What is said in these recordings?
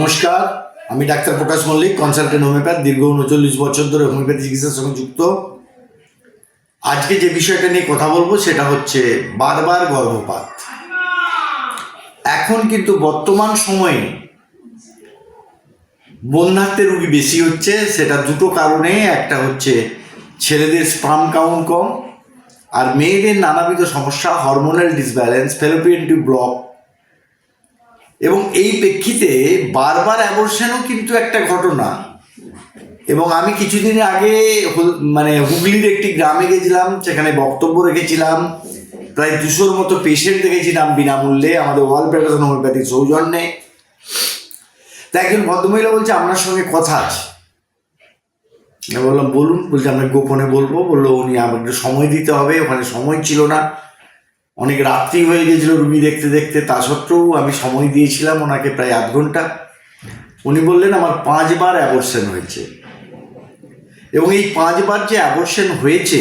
নমস্কার, আমি doctor Prakash Mallick consultant homeopath দীর্ঘ উনচল্লিশ বছর ধরে হোমিওপ্যাথি চিকিৎসার সঙ্গে যুক্ত। আজকে যে বিষয়টা নিয়ে কথা বলব সেটা হচ্ছে বারবার গর্ভপাত। এখন কিন্তু বর্তমান সময়ে বন্ধাত্মের রুগী বেশি হচ্ছে, সেটা দুটো কারণে। একটা হচ্ছে ছেলেদের স্পাম কাউন্ট কম, আর মেয়েদের নানাবিধ সমস্যা হরমোনাল ডিসব্যালেন্স ফেলোপিয়ান ব্লক এবং এই প্রেক্ষিতে বারবার অ্যাবর্শনও কিন্তু একটা ঘটনা। এবং আমি কিছুদিন আগে মানে হুগলির একটি গ্রামে গেছিলাম, সেখানে বক্তব্য রেখেছিলাম। প্রায় দুশোর মতো পেশেন্ট দেখেছিলাম বিনামূল্যে, আমাদের ওয়াল ফেডারেশন হোমিওপ্যাথিক সৌজন্যে। তা একজন ভদ্রমহিলা বলছে, আপনার সঙ্গে কথা আছে। আমি বললাম, বলুন। বলছে আমি গোপনে বলব। বলল, উনি আমাকে সময় দিতে হবে। ওখানে সময় ছিল না। অনেক রাত্রি হয়ে গেছিল রুগী দেখতে দেখতে, তা সত্ত্বেও আমি সময় দিয়েছিলাম ওনাকে প্রায় আধ ঘণ্টা। উনি বললেন, আমার পাঁচবার অ্যাবর্শন হয়েছে। এবং এই পাঁচবার যে অ্যাবর্শন হয়েছে,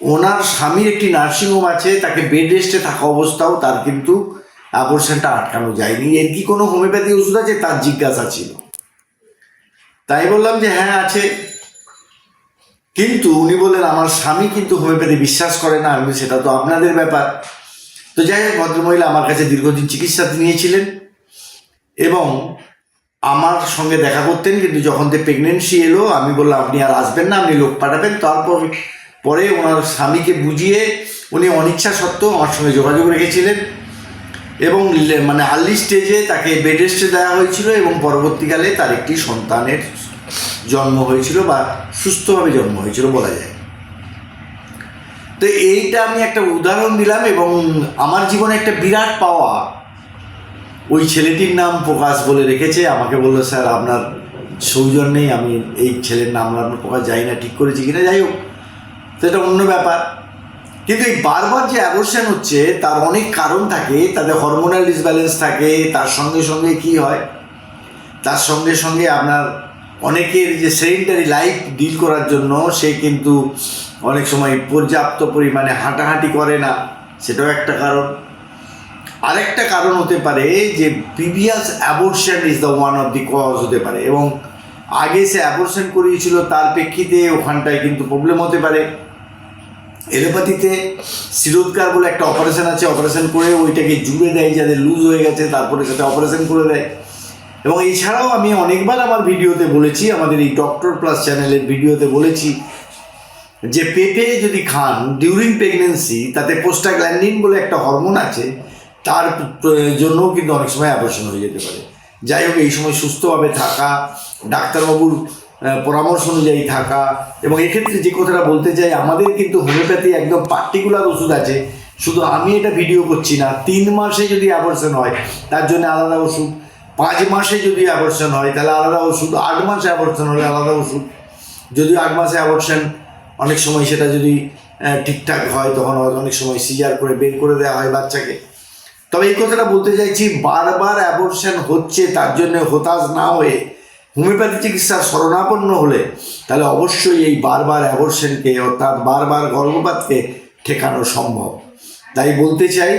ওনার স্বামীর একটি নার্সিংহোম আছে, তাকে বেড রেস্টে থাকা অবস্থাও তার কিন্তু অ্যাবর্শনটা আটকানো যায়নি। এর কি কোনো হোমিওপ্যাথি ওষুধ আছে? তার জিজ্ঞাসা ছিল। তাই বললাম যে হ্যাঁ আছে। কিন্তু উনি বললেন, আমার স্বামী কিন্তু হোমিওপ্যাথি বিশ্বাস করে না। আমি সেটা তো আপনাদের ব্যাপার। তো যাই হোক, ভদ্রমহিলা আমার কাছে দীর্ঘদিন চিকিৎসা নিয়েছিলেন এবং আমার সঙ্গে দেখা করতেন, কিন্তু যখন থেকে প্রেগনেন্সি এলো, আমি বললাম, আপনি আর আসবেন না, আপনি লোক পাঠাবেন। তারপর, পরে ওনার স্বামীকে বুঝিয়ে উনি অনিচ্ছা সত্ত্বেও আমার সঙ্গে যোগাযোগ রেখেছিলেন এবং মানে আর্লি স্টেজে তাকে বেড রেস্টে দেওয়া হয়েছিল এবং পরবর্তীকালে তার একটি সন্তানের জন্ম হয়েছিল বা সুস্থভাবে জন্ম হয়েছিল বলা যায়। তো এইটা আমি একটা উদাহরণ দিলাম এবং আমার জীবনে একটা বিরাট পাওয়া ওই ছেলেটির নাম প্রকাশ বলে রেখেছে। আমাকে বলল, স্যার, আপনার সৌজন্যেই আমি এই ছেলের নাম আপনার প্রকাশ যাই না, ঠিক করেছি কিনা, যাই হোক। সেটা অন্য ব্যাপার। কিন্তু এই বারবার যে অ্যাবর্শন হচ্ছে, তার অনেক কারণ থাকে, তাদের হরমোনাল ডিসব্যালেন্স থাকে, তার সঙ্গে সঙ্গে কি হয়? তার সঙ্গে সঙ্গে আপনার অনেকের যে সেডেন্টারি লাইফ ডিল করার জন্য সে কিন্তু অনেক সময় পর্যাপ্ত পরিমাণে হাঁটাহাঁটি করে না। সেটাও একটা কারণ। আরেকটা কারণ হতে পারে যে previous abortion is the one of the cause হতে পারে এবং আগে সে অ্যাবর্শন করিয়েছিল, তার প্রেক্ষিতে ওখানটায় কিন্তু প্রবলেম হতে পারে। এলোপ্যাথিতে শিরোদ্গার বলে একটা অপারেশন আছে অপারেশন করে ওইটাকে জুড়ে দেয় যাদের লুজ হয়ে গেছে, তারপরে সেটা অপারেশন করে দেয়। এবং এছাড়াও আমি অনেকবার আমার ভিডিওতে বলেছি, আমাদের এই ডক্টর প্লাস চ্যানেলের ভিডিওতে বলেছি যে পেঁপে যদি খান ডিউরিং প্রেগনেন্সি তাতে পোস্টাগ্ল্যান্ডিন বলে একটা হরমোন আছে, তার জন্যও কিন্তু অনেক সময় অ্যাবর্শন হয়ে যেতে পারে। যাই হোক, এই সময় সুস্থভাবে থাকা, ডাক্তারবাবুর পরামর্শ অনুযায়ী থাকা এবং এক্ষেত্রে যে কথাটা বলতে চাই, আমাদের কিন্তু হোমিওপ্যাথি একদম পার্টিকুলার ওষুধ আছে। শুধু আমি এটা ভিডিও করছি না, তিন মাসে যদি অ্যাবর্শন হয়, তার জন্য আলাদা ওষুধ। পাঁচ মাসে যদি অ্যাবর্শন হয়, তাহলে আলাদা ওষুধ, আট মাসে অ্যাবর্শন হলে আলাদা ওষুধ। যদি আট মাসে অ্যাবর্শন অনেক সময় সেটা যদি ঠিকঠাক হয়, তখন অনেক সময় সিজার করে বের করে দেওয়া হয় বাচ্চাকে। তবে এই কথাটা বলতে চাইছি, বারবার অ্যাবর্শন হচ্ছে, তার জন্য হতাশ না হয়ে হোমিওপ্যাথি চিকিৎসার শরণাপন্ন হলে, তাহলে অবশ্যই এই বারবার অ্যাবর্শনকে অর্থাৎ বারবার গর্ভপাতকে ঠেকানো সম্ভব। তাই বলতে চাই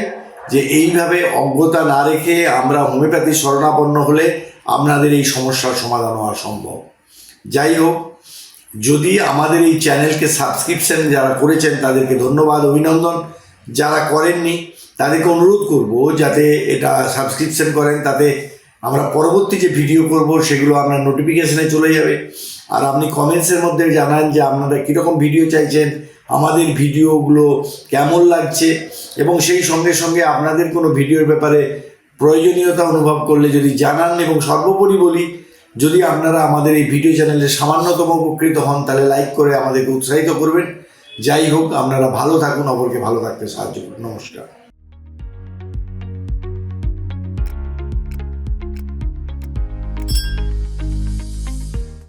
যে এইভাবে অজ্ঞতা না রেখে আমরা হোমিওপ্যাথি শরণাপন্ন হলে আপনাদের এই সমস্যার সমাধান হওয়া সম্ভব। যাই হোক, যদি আমাদের এই চ্যানেলকে সাবস্ক্রিপশন যারা করেছেন তাদেরকে ধন্যবাদ, অভিনন্দন। যারা করেননি, তাদেরকে অনুরোধ করব যাতে এটা সাবস্ক্রিপশন করেন, তাতে আমরা পরবর্তী যে ভিডিও করব সেগুলো আপনার নোটিফিকেশনে চলে যাবে। আর আপনি কমেন্টসের মধ্যে জানান যে আপনারা কীরকম ভিডিও চাইছেন আমাদের ভিডিওগুলো কেমন লাগছে এবং সেই সঙ্গে সঙ্গে আপনাদের কোনো ভিডিওর ব্যাপারে প্রয়োজনীয়তা অনুভব করলে যদি জানান এবং সর্বোপরি বলি, যদি আপনারা আমাদের এই ভিডিও চ্যানেলে সামান্যতম উপকৃত হন, তাহলে লাইক করে আমাদেরকে উৎসাহিত করবেন। যাই হোক, আপনারা ভালো থাকুন, অপরকে ভালো থাকতে সাহায্য করুন। নমস্কার।